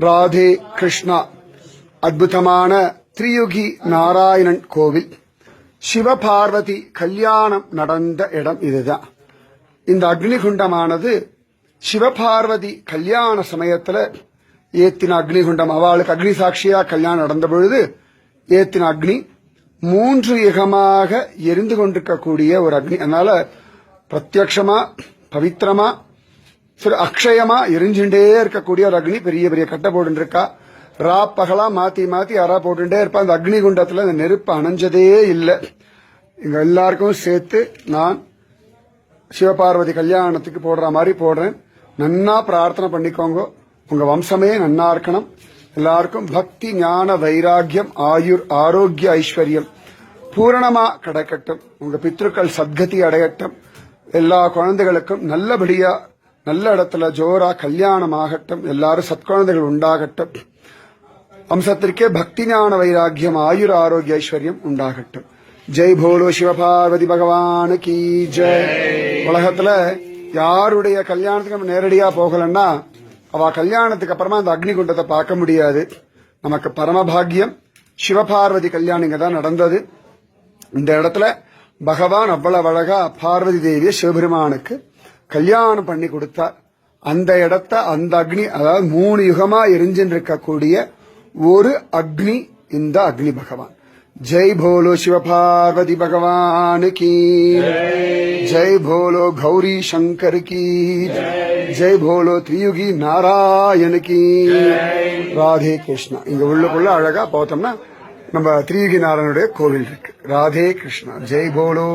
ராதே கிருஷ்ணா. அற்புதமான திரியுகி நாராயணன் கோவில். சிவபார்வதி கல்யாணம் நடந்த இடம் இதுதான். இந்த அக்னிகுண்டமானது சிவபார்வதி கல்யாண சமயத்துல ஏத்தின அக்னிகுண்டம். அவளுக்கு அக்னி சாட்சியா கல்யாணம் நடந்த பொழுது ஏத்தின அக்னி மூன்று யுகமாக எரிந்து கொண்டிருக்கக்கூடிய ஒரு அக்னி. அதனால பிரத்யக்ஷமா பவித்திரமா சரி அக்ஷயமா எரிஞ்சுட்டே இருக்கக்கூடிய ஒரு அக்னி பெரிய பெரிய கட்டை போட்டு இருக்கா ரா பகலா மாத்தி மாத்தி அரா போட்டுட்டே இருப்பா. அந்த அக்னி குண்டத்துல அந்த நெருப்பு அணைஞ்சதே இல்லை. இங்க எல்லாருக்கும் சேர்த்து நான் சிவபார்வதி கல்யாணத்துக்கு போடுற மாதிரி போடுறேன். நன்னா பிரார்த்தனை பண்ணிக்கோங்க. உங்க வம்சமே நன்னா இருக்கணும். எல்லாருக்கும் பக்தி ஞான வைராக்கியம் ஆயுர் ஆரோக்கிய ஐஸ்வர்யம் பூரணமா கிடைக்கட்டும். உங்க பித்ருக்கள் சத்கதி அடையட்டும். எல்லா குழந்தைகளுக்கும் நல்லபடியா நல்ல இடத்துல ஜோரா கல்யாணம் ஆகட்டும் எல்லாரும் சத்குழந்தைகள் உண்டாகட்டும் வம்சத்திற்கே பக்தி ஞான வைராக்கியம் ஆயுர் ஆரோக்கிய ஐஸ்வர்யம் உண்டாகட்டும். ஜெய் போலோ சிவபார்வதி பகவானு கி ஜெய். உலகத்துல யாருடைய கல்யாணத்துக்கு நம்ம நேரடியா போகலன்னா அவ கல்யாணத்துக்கு அப்புறமா அந்த அக்னி குண்டத்தை பார்க்க முடியாது. நமக்கு பரமபாகியம் சிவபார்வதி கல்யாணம் இங்க தான் நடந்தது. இந்த இடத்துல பகவான் அவ்வளவு அழகா பார்வதி தேவிய சிவபெருமானுக்கு கல்யாணம் பண்ணி கொடுத்தார். அந்த இடத்த அந்த அக்னி அதாவது மூணு யுகமா எரிஞ்சின்னு இருக்கக்கூடிய ஒரு அக்னி இந்த அக்னி பகவான். ஜெய் போலோ சிவபார்வதி பகவான் கி ஜெய் போலோ கௌரி சங்கர் கி ஜெய் போலோ திரியுகி நாராயண கி ராதே கிருஷ்ணா. இங்க உள்ளுக்குள்ள அழகா பார்த்தோம்னா நம்ம திரியுகி நாராயணுடைய கோவில் இருக்கு. ராதே கிருஷ்ணா. ஜெய் போலோ.